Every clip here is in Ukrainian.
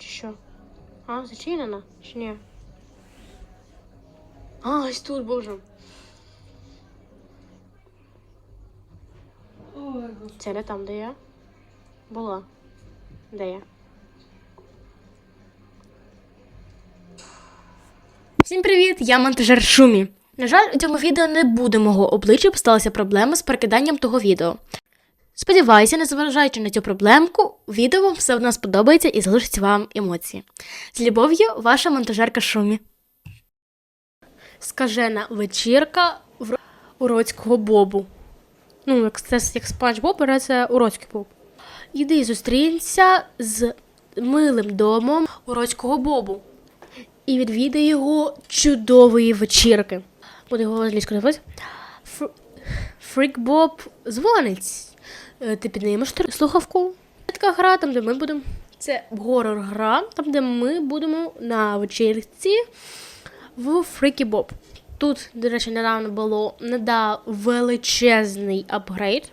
Чи що? А, зачинена? Чи ні? А, ось тут, боже. Це не там, де я була. Де я? Всім привіт! Я монтажер Шумі. На жаль, у цьому відео не буде мого обличчя, бо сталася проблема з перекиданням того відео. Сподіваюся, незважаючи на цю проблемку, відео вам все одно сподобається і залишить вам емоції. З любов'ю, ваша монтажерка Шумі. Скажена вечірка в уроцького бобу. Ну, як це як спанч Боб, це уроцький Боб. Іди і зустрінься з милим домом уроцького Бобу. І відвідай його чудової вечірки. Буде його англійською дивись. Фрік Боб дзвонить. Е, Ти піднімеш слухавку. Це така гра, там, де ми будемо. Це горор-гра, там, де ми будемо на вечірці в Фрікі Боб. Тут, до речі, недавно було надав величезний апгрейд,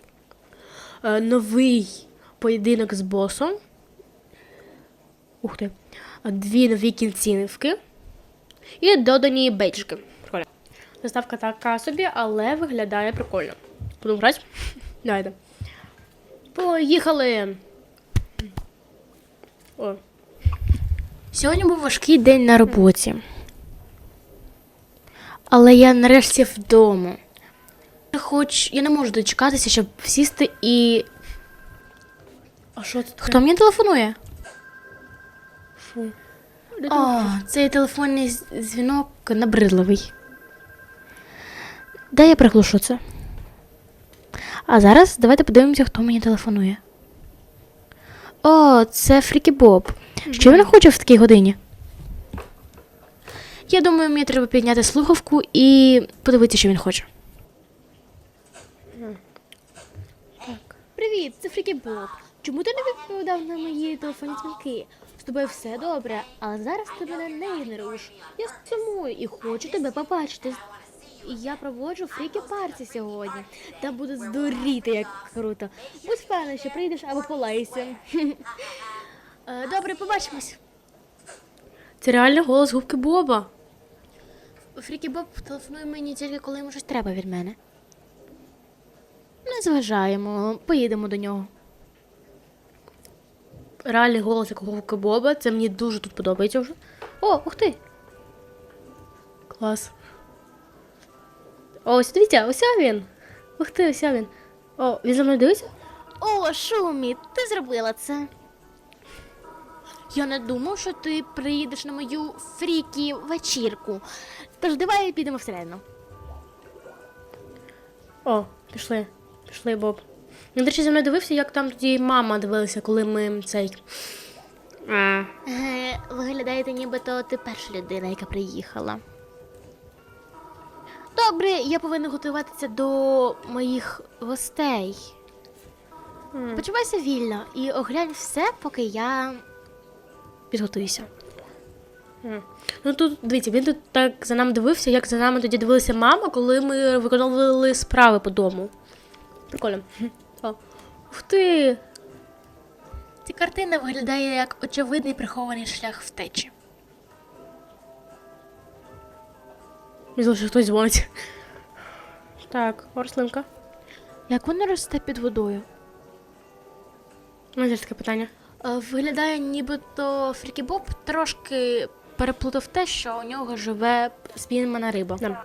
е, новий поєдинок з босом. Ух ти. Дві нові кінцівки і додані бейджики. Заставка така собі, але виглядає прикольно. Будемо грати? Давайте. Поїхали! О. Сьогодні був важкий день на роботі. Але я нарешті вдома. Хоч я не можу дочекатися, щоб сісти і. А що це? Хто мені телефонує? Фу. О, цей телефонний дзвінок набридливий. Де я приглушу це? А зараз давайте подивимося, хто мені телефонує. О, це Фрікі Боб. Що він хоче в такій годині? Я думаю, мені треба підняти слухавку і подивитися, що він хоче. Так. Привіт, це Фрікі Боб. Чому ти не відповідав на мої телефонні дзвінки? З тобою все добре, але зараз ти мене не ігноруєш. Я сумую і хочу тебе побачити. І я проводжу фрікі парті сьогодні. Та буде здуріти, як круто. Будь впевнений, що прийдеш або полайся. Е, Добре, побачимось. Це реально голос губки Боба. Фрікі Боб телефонує мені тільки коли йому щось треба від мене. Не зважаємо, поїдемо до нього. Реальний голос як губки Боба, це мені дуже тут подобається вже. О, ух ти! Клас. О, ось дивіться, ось він. Ух ти, ось він. О, він за мною дивиться? О, Шумі, ти зробила це. Я не думав, що ти приїдеш на мою фрікі вечірку. Тож давай підемо всередину. О, пішли. Пішли, Боб. Він, до речі, за мною дивився, як там тоді мама дивилася, коли ми цей. А. Е, виглядаєте, нібито ти перша людина, яка приїхала. Добре, я повинна готуватися до моїх гостей. Почувайся вільно і оглянь все, поки я підготуюся. Ну тут дивіться, він тут так за нами дивився, як за нами тоді дивилася мама, коли ми виконували справи по дому. Прикольно. О. Ух ти! Ця картина виглядає як очевидний прихований шлях втечі. Мені що хтось дзвонить. Так, рослинка. Як вона росте під водою? У мене таке питання. Е, Виглядає, нібито Фрікі Боб трошки переплутав те, що у нього живе спіймана риба.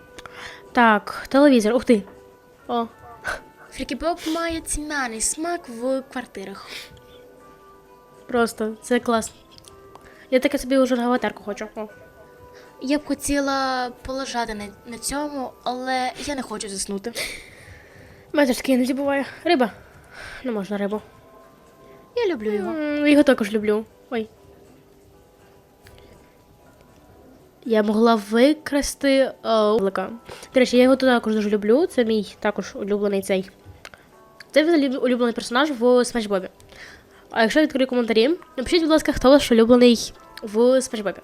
Так, телевізор, ух ти. О. Фрікі Боб має тьмяний смак в квартирах. Просто, це клас. Я таке собі уже аватарку хочу. О. Я б хотіла полежати на, на цьому, але я не хочу заснути. Мене таке іноді буває. Риба. Не можна рибу. Я люблю його. Його також люблю. Ой. Я могла викрасти Олика. До речі, я його також дуже люблю. Це мій також улюблений цей. Це взагалі улюблений персонаж в Смеш Бобі. А якщо я відкрию коментарі, напишіть, будь ласка, хто ваш улюблений в Смеш Бобі.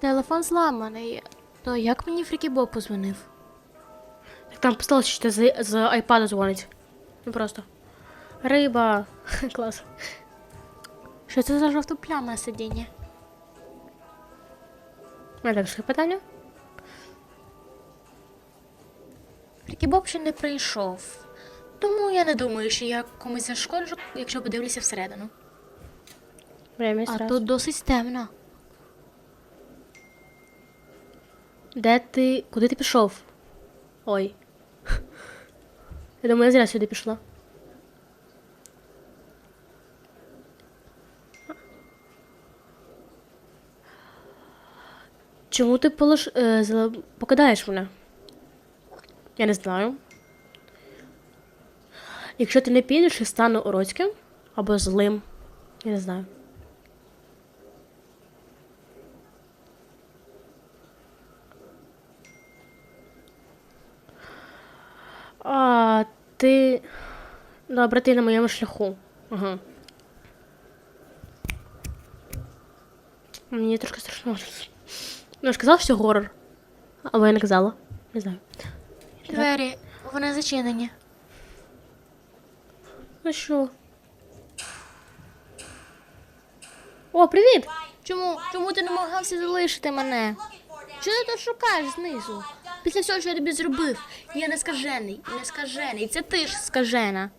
Телефон зламаний. То як мені Фрікі Боб позвонив? Так там писалося, що з, з айпада дзвонить. Ну просто. Риба. Клас. Що це за жовта пляма на сидінні? Також питання. Фрікі Боб ще не прийшов. Тому я не думаю, що я комусь зашкоджу, якщо подивлюся всередину. Время А сразу. тут досить темно. Де ти. Куди ти пішов? Ой. Я думаю, я зря сюди пішла. Чому ти полож... е, покидаєш мене? Я не знаю. Якщо ти не підеш, я стану уроцьким або злим. Я не знаю. А, ти. Добре, ти на моєму шляху. Ага. Мені трошки страшно. Ну, я ж казала, що горор. Або я не казала. Не знаю. Двері, вони зачинені. Ну що? О, привіт! Чому? Чому ти намагався залишити мене? Що ти тут шукаєш знизу? Після всього, що я тобі зробив, я не скажений, не скажений. Це ти ж скажена.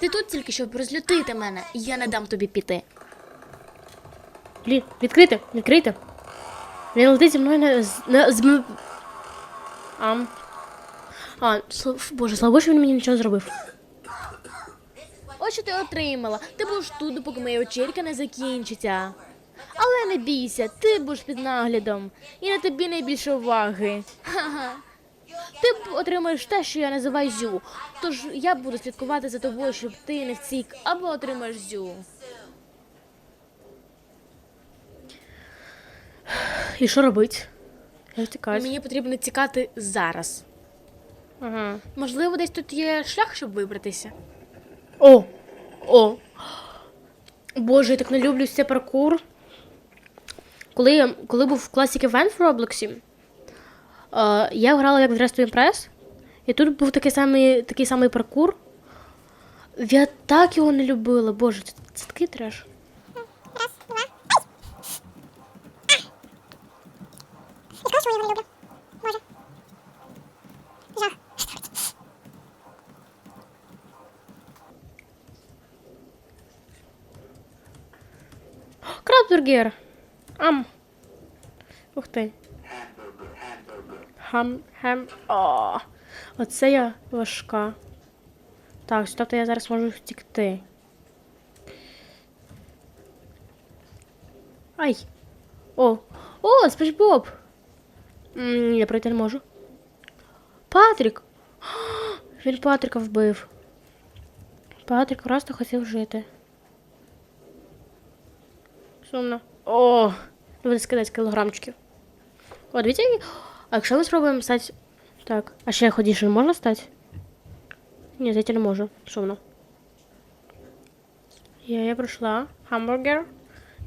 Ти тут тільки щоб розлютити мене, і я не дам тобі піти. Блін, відкрити, відкрити. Він летить зі мною на, з- на зм... Ам. А, слав, боже, слава що він мені нічого зробив. Ось що ти отримала. Ти будеш тут, допоки моя вечірка не закінчиться. Але не бійся, ти будеш під наглядом. І на тобі найбільше уваги. Ха-ха. Ти отримаєш те, що я називаю зю. Тож я буду слідкувати за тобою, щоб ти не втік, або отримаєш зю. І що робить? Я втікаю. Мені потрібно тікати зараз. Ага. Можливо, десь тут є шлях, щоб вибратися. О! О! Боже, я так не люблю цей паркур. Коли, я, коли був в класі Event в Роблоксі, е, я грала як в Dress to Impress, і тут був такий самий, такий самий паркур. Я так його не любила. Боже, це, це такий треш. Відколи чого я його не люблю? Боже. Жах. Краббургер! Ам. Ух ти. Хам, хем. О, оце я важка. Так, тобто я зараз можу втікти. Ай. О! О, Спанч Боб! Я пройти не можу. Патрік! Він Патріка вбив. Патрік просто хотів жити. Сумно. О, буде скидати кілограмчиків. О, дивіться, а якщо ми спробуємо стати. Так, а ще ходіше можна стати? Ні, зайти не можу. Сумно. Я, я пройшла. Хамбургер.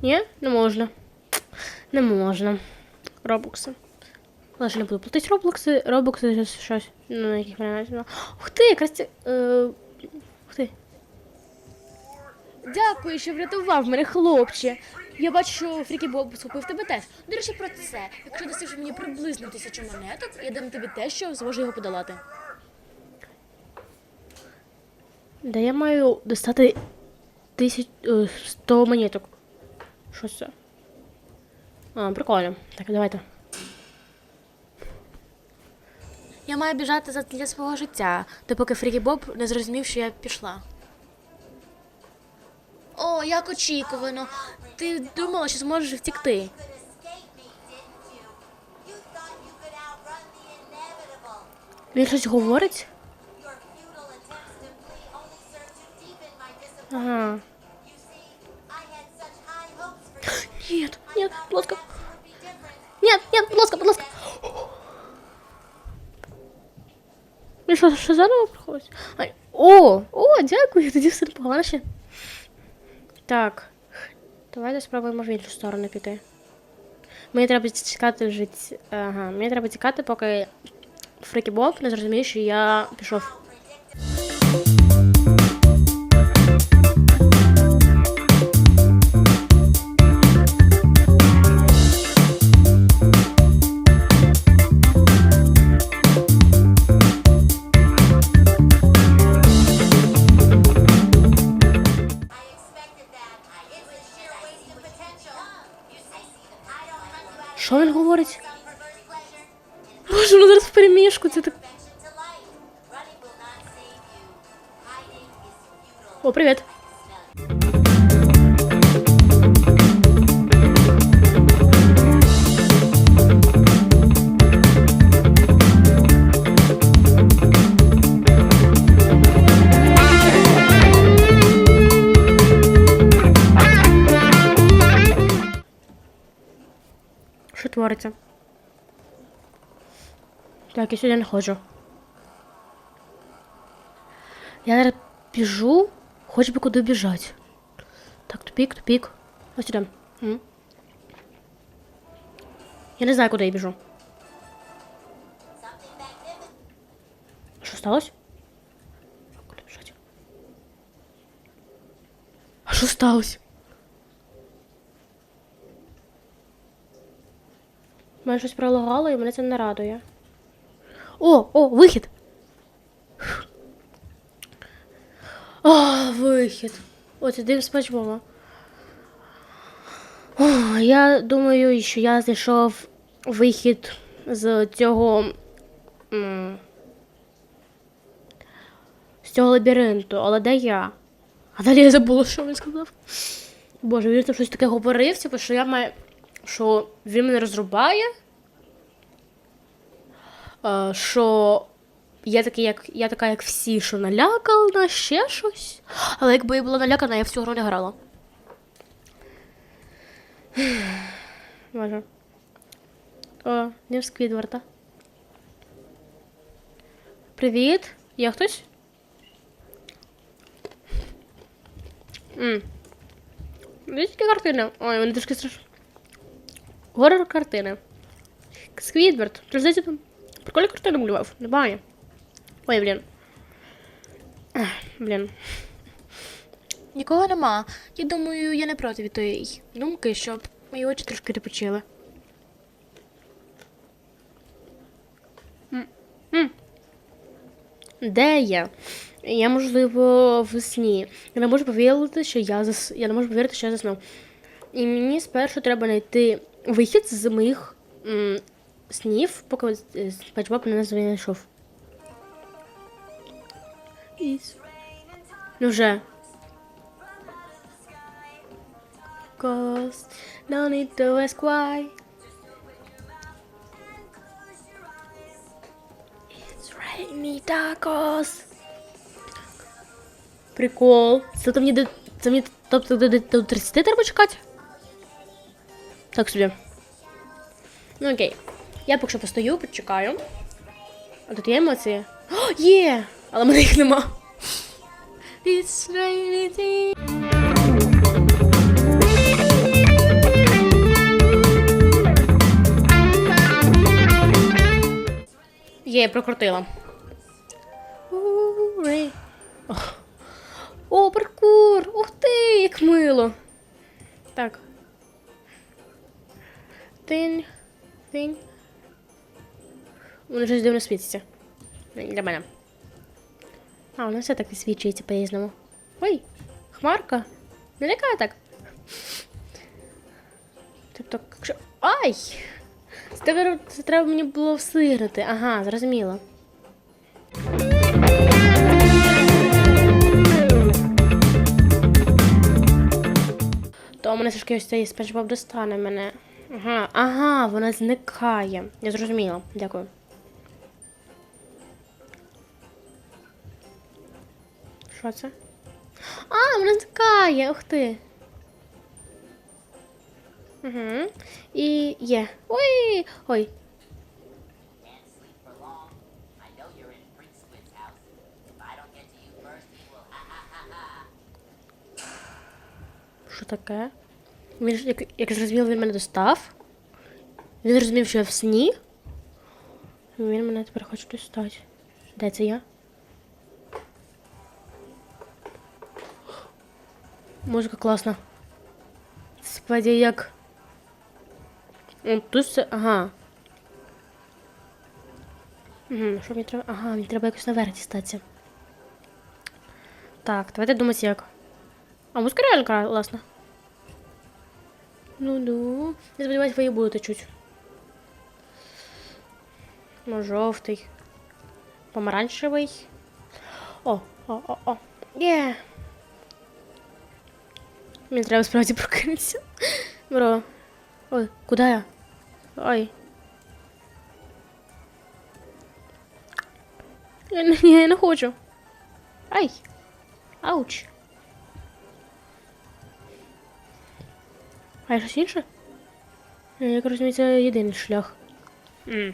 Ні, не можна. Не можна. Робокси. Лише не буду платити робокси. Робокси щось. Ну, на яких мене навіть. Ух ти, якраз ці. Е... Ух ти. Дякую, що врятував мене, хлопче. Я бачу, що Фрікі Боб схопив тебе теж. До речі, про це. Якщо дасиш мені приблизно тисячу монеток, я дам тобі те, що зможу його подолати. Де я маю достати тисяч е, сто монеток. Що це? А, прикольно. Так, давайте. Я маю біжати за- для свого життя, допоки Фрікі Боб не зрозумів, що я пішла. О, як очікувано. Ти думала, що зможеш втікти. Він щось говорить? Ага. Different. Ні, ні, будь ласка, будь ласка. Він що, що заново приходить? О, о, дякую, тоді все непогано ще. Так. Давайте спробуємо в іншу сторону піти. Мені треба тікати вже. ці- Ага, мені треба тікати, поки Фрікі Боб не зрозуміє, що я пішов. О, привіт. Що твориться? Так, я сюди не ходжу. Я зараз біжу, хоч би куди біжати. Так, тупік. Ось сюди. М. Я не знаю, куди я біжу. А Що сталося? Куди біжати? А що сталося? Мене щось пролагало і мене це не радує. О, о, вихід! О, вихід. О, це дим спач Боба. Я думаю, що я знайшов вихід з цього. З цього лабіринту, але де я? А далі я забула, що він сказав. Боже, він там щось таке говорив, типу, що я маю. що він мене розрубає. е, Що я такий, як я така, як всі, що налякана, ще щось. Але якби я була налякана, я в цю гру не грала. Може. О, не Сквідварда. Привіт. Є хтось? Які картини. Ой, вони трошки страшні. Горор картини. Сквідвард. Прикольні картини малював. Немає. Ой, блін. Ех, Блін. Нікого нема. Я думаю, я не проти від тієї думки, щоб мої очі трошки відпочили. Де я? Я, можливо, в сні. Я не можу повірити, що я зас... Я не можу повірити, що я заснув. І мені спершу треба знайти вихід з моїх м, снів, поки е, мене не знайшов. It's- Ну вже. Cause no need to ask why. It's rainy tacos. Прикол. Це мені до. Це мені тобто до, до 30 треба чекати? Так собі. Ну окей. Я поки що постою, почекаю. А тут є емоції? О, є! Але мене їх нема. Є, прокрутила. О, паркур! Ух ти, як мило. Так. Тинь. Тинь. Воно щось дивно світиться. Для мене. А, воно все так висвічується по-різному. Ой, хмарка. Не лякає так. Тобто, якщо. Ай! Це треба, мені було всигнути. Ага, зрозуміло. То у мене таки ось цей Спанч достане мене. Ага, ага, вона зникає. Я зрозуміла. Дякую. Що це? А, вона зникає, ух ти. Угу. І є. Ой! Ой. Що таке? Він ж, як, як зрозумів, він мене достав. Він зрозумів, що я в сні. Він мене тепер хоче достати. Де це я? Музика класна. Спаді як. Тут все. Ага. Угу, що мені треба? Ага, мені треба якось наверх дістатися. Так, давайте думати як. А музика реально класна. Ну-ну. Я сподіваюся, ви її будете чути. Ну, жовтий. Помаранчевий. О, о, о, о. Є. Мені треба справді прокинутися. Бро. Ой, куди я? Ой. Я, не- я не хочу. Ай. Ауч. А щось інше? Як це єдиний шлях. М.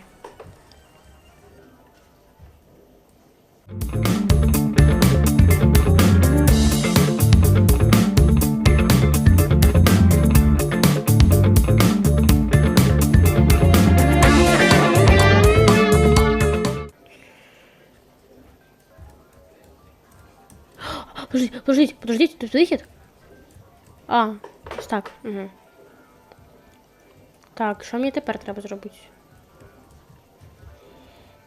Подождіть, подождіть, тут вихід? А, ось так. Угу. Так, що мені тепер треба зробити?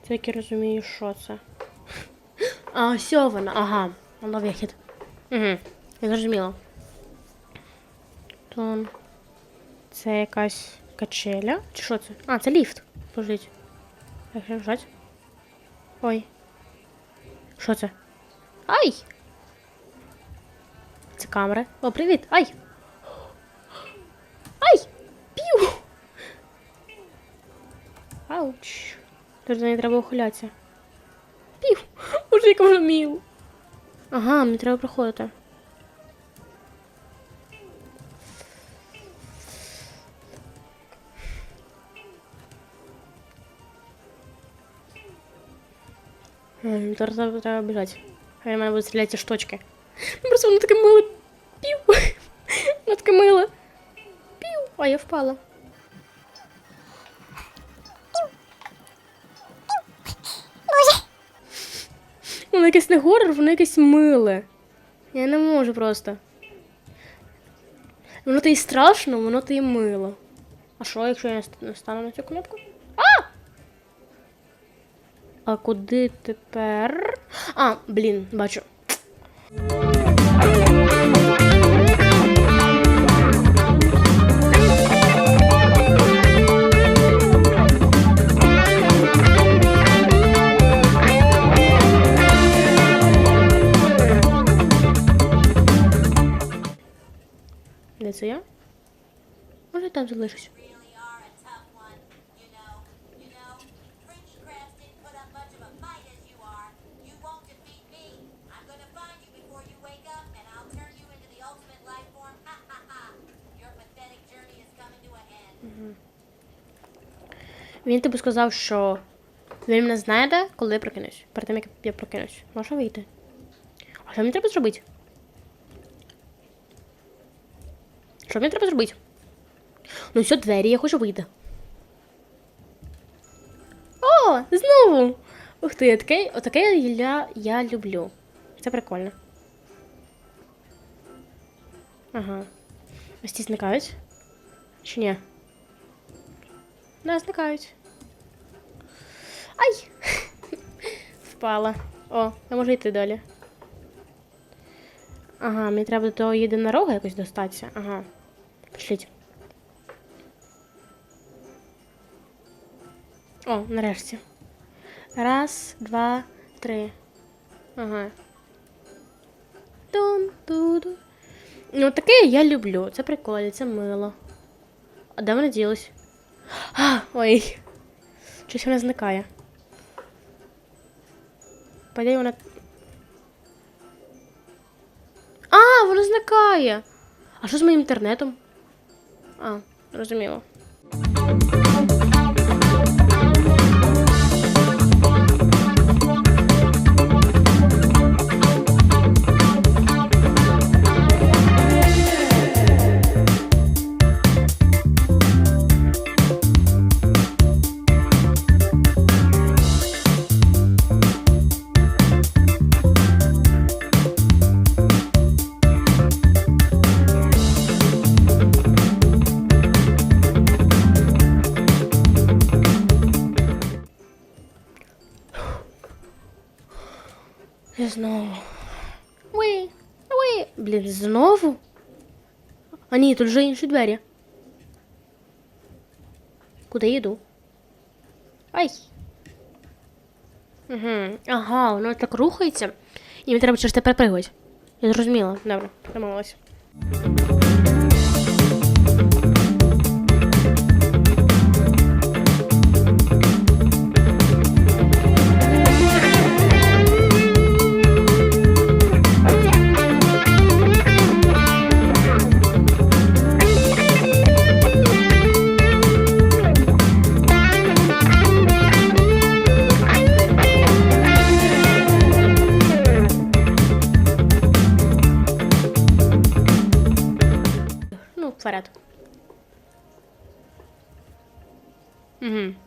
Тільки розумію, що це. А, ось вона, ага, вона вихід. Угу, я зрозуміла. Тон. Це якась качеля? Чи що це? А, це ліфт. Подождіть. Як же нажать? Ой. Що це? Ай! Це камера. О, привіт! Ай! Ай! Пів! Ауч. Тож до неї треба ухилятися. Пів! Боже, як вже міл. Ага, мені треба проходити. Зараз треба- біжати. Хай мене будуть стріляти штучки. Ну, Просто воно таке миле. Пів. Воно таке миле. Пів. А я впала. Воно якесь не горор, воно якесь миле. Я не можу просто. Воно то і страшно, воно то і мило. А що, якщо я не не стану на цю кнопку? А! А куди тепер? А, блін, бачу. Де це я? Може там залишусь. Він тобі сказав, що він мене знайде, коли я прокинусь. Перед тим, як я прокинусь. Можна вийти. А що мені треба зробити? Що мені треба зробити? Ну, все, двері, я хочу вийти. О, знову! Ух ти, таке, отаке я, я люблю. Це прикольно. Ага. Ось ці зникають. Чи ні? Да, зникають. Ай! Впала. О, я можу йти далі. Ага, мені треба до того єдинорога якось достатися. Ага. Пішліть. О, нарешті. Раз, два, три. Ага. Тун, туду. Ну, таке я люблю. Це прикольно, це мило. А де вона ділась? А, ой. Щось вона зникає. Падає вона. А, вона зникає. А що з моїм інтернетом? А, зрозуміло. Знову. Уи, уи. Блін, знову? А ні, тут вже інші двері. Куди я йду? Ай. Угу. Ага, воно так рухається. І мені треба через тепер перепригувати. Я зрозуміла. Добре, домовилась.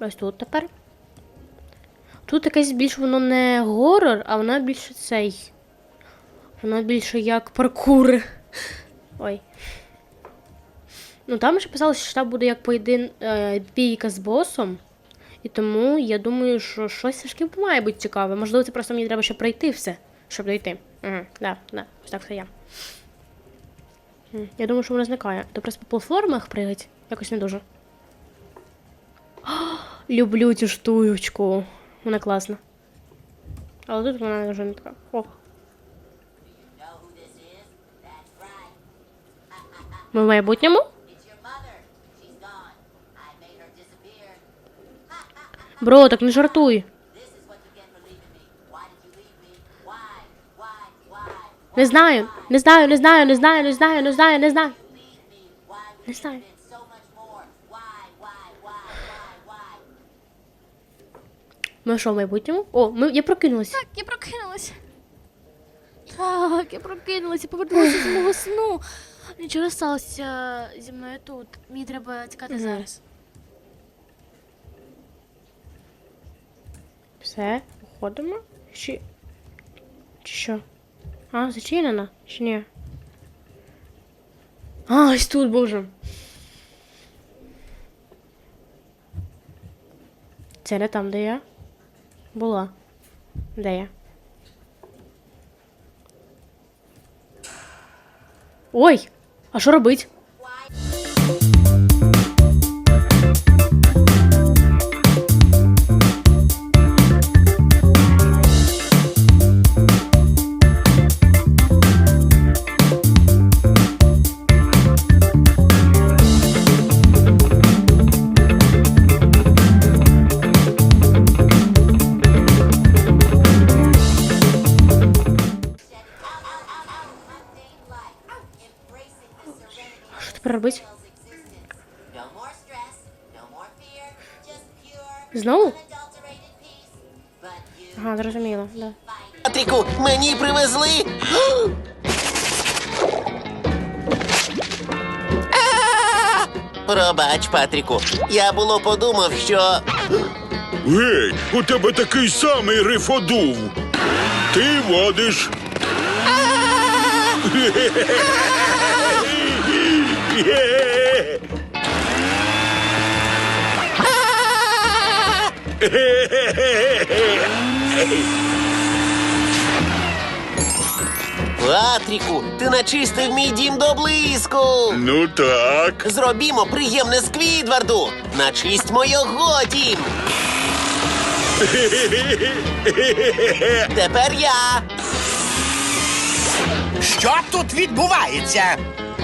Ось тут тепер. Тут якесь більш воно не горор, а воно більше цей. Воно більше як паркур. Ой. Ну там ще писалося, що там буде як поєдин е, бійка з босом. І тому я думаю, що щось все має бути цікаве. Можливо, це просто мені треба ще пройти все, щоб дойти. Угу, да, да, ось так це я. Я думаю, що вона зникає. То просто по платформах пригать якось не дуже. Люблю цю штучку. Вона класна. Але тут вона вже не така. О. Ми в майбутньому? Бро, так не жартуй. Не знаю, не знаю, не знаю, не знаю, не знаю, не знаю, не знаю. Не знаю. Ми що в майбутньому? О, ми, я прокинулася. Так, я прокинулась. Так, я прокинулася, повернулася з мого сну. Нічого не сталося зі мною тут. Мені треба тікати зараз. Все, виходимо. Чи... Чи що? А, зачинена? Чи ні? А, ось тут, боже. Це не там, де я була. Де я? Ой! А що робить? Да. Патріку, мені привезли. А! Пробач, Патріку. Я було подумав, що. Гей, у тебе такий самий рифодув. Ти водиш. Патріку, ти начистив мій дім до блиску. Ну так. Зробімо приємне Сквідварду. Начистьмо його дім. Тепер я. Що тут відбувається?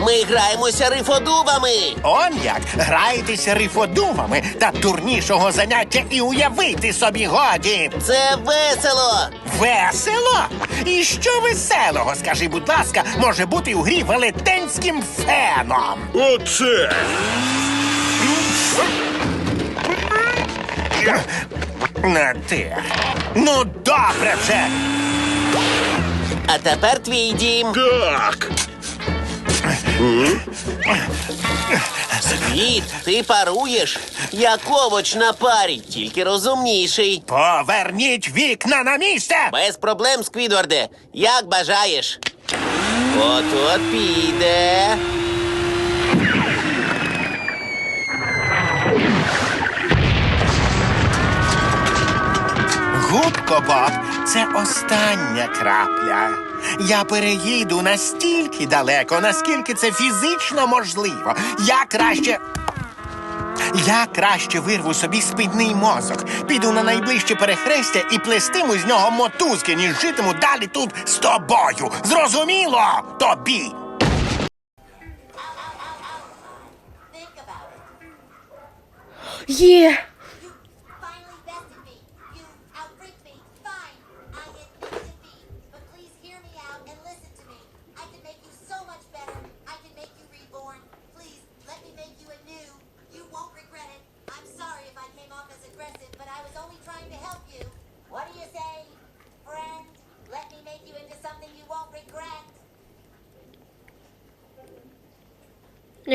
Ми граємося рифодувами. Он як граєтеся рифодумами та дурнішого заняття і уявити собі годі. Це весело. Весело? І що веселого, скажи, будь ласка, може бути у грі велетенським феном? Оце. На те. Ну, добре вже. А тепер твій дім. Так. Світ, ти паруєш, як овоч на парі, тільки розумніший. Поверніть вікна на місце. Без проблем, Сквідварде, як бажаєш. От-от піде. Губко Боб, це остання крапля. Я переїду настільки далеко, наскільки це фізично можливо. Я краще. Я краще вирву собі спідний мозок, піду на найближче перехрестя і плестиму з нього мотузки, ніж житиму далі тут з тобою. Зрозуміло тобі. Є!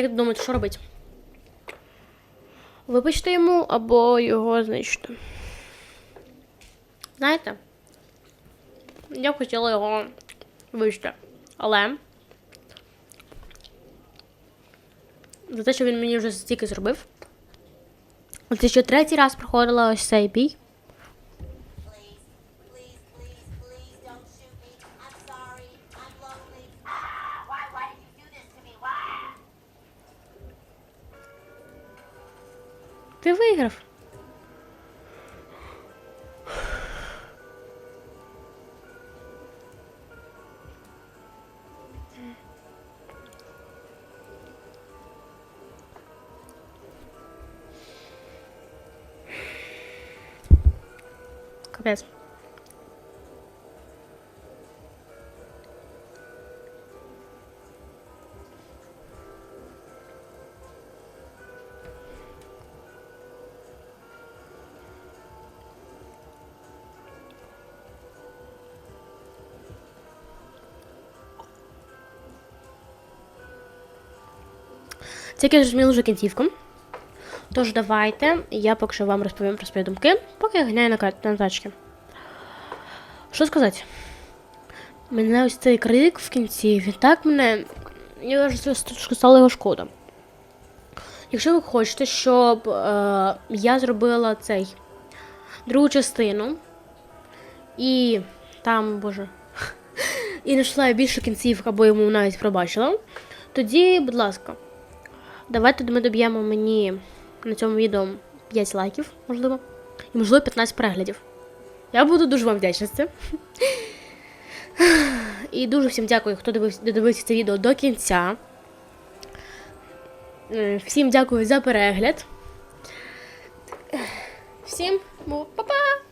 Як думаєте, що робити? Вибачте йому або його знищити. Знаєте? Я б хотіла його вибачити. Але. За те, що він мені вже стільки зробив. Це ще третій раз проходила ось цей бій. Ти виграв. Капець. Це я зрозуміла вже кінцівка. Тож давайте я поки що вам розповім про свої думки, поки я ганяю на, на тачки. Що сказати? Мене ось цей крик в кінці, він так мене. Я вже стало його шкода. Якщо ви хочете, щоб е, я зробила цей другу частину, і там, боже, і знайшла більше кінцівок, або йому навіть пробачила, тоді, будь ласка, давайте ми доб'ємо мені на цьому відео 5 лайків, можливо, і можливо 15 переглядів. Я буду дуже вам вдячна за це. І дуже всім дякую, хто дивився, додивився це відео до кінця. Е, Всім дякую за перегляд. Всім па-па!